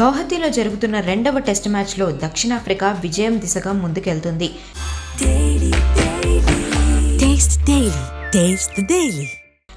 గౌహతిలో జరుగుతున్న రెండవ టెస్ట్ మ్యాచ్లో దక్షిణాఫ్రికా విజయం దిశగా ముందుకెళ్తుంది.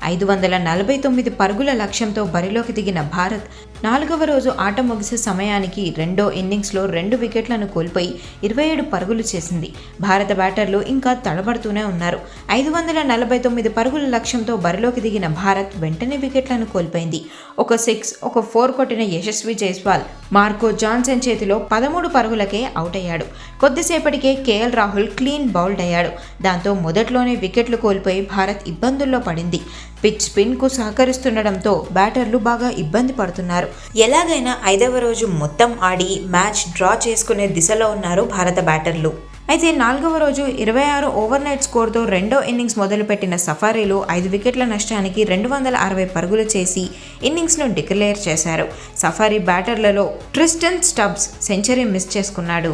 ఐదు వందల నలభై తొమ్మిది పరుగుల లక్ష్యంతో బరిలోకి దిగిన భారత్ నాలుగవ రోజు ఆట ముగిసే సమయానికి రెండో ఇన్నింగ్స్లో రెండు వికెట్లను కోల్పోయి ఇరవై ఏడు పరుగులు చేసింది. భారత బ్యాటర్లు ఇంకా తడబడుతూనే ఉన్నారు. ఐదు వందల నలభై తొమ్మిది పరుగుల లక్ష్యంతో బరిలోకి దిగిన భారత్ వెంటనే వికెట్లను కోల్పోయింది. ఒక సిక్స్ ఒక ఫోర్ కొట్టిన యశస్వి జైస్వాల్ మార్కో జాన్సన్ చేతిలో పదమూడు పరుగులకే అవుట్ అయ్యాడు కొద్దిసేపటికే కేఎల్ రాహుల్ క్లీన్ బౌల్డ్ అయ్యాడు. దాంతో మొదట్లోనే వికెట్లు కోల్పోయి భారత్ ఇబ్బందుల్లో పడింది. పిచ్ స్పిన్కు సహకరిస్తుండడంతో బ్యాటర్లు బాగా ఇబ్బంది పడుతున్నారు. ఎలాగైనా ఐదవ రోజు మొత్తం ఆడి మ్యాచ్ డ్రా చేసుకునే దిశలో ఉన్నారు భారత బ్యాటర్లు. అయితే నాలుగవ రోజు ఇరవై ఆరు ఓవర్ నైట్ స్కోర్తో రెండో ఇన్నింగ్స్ మొదలుపెట్టిన సఫారీలో ఐదు వికెట్ల నష్టానికి రెండు వందల అరవై పరుగులు చేసి ఇన్నింగ్స్ను డిక్లేర్ చేశారు. సఫారీ బ్యాటర్లలో ట్రిస్టన్ స్టబ్స్ సెంచరీ మిస్ చేసుకున్నాడు.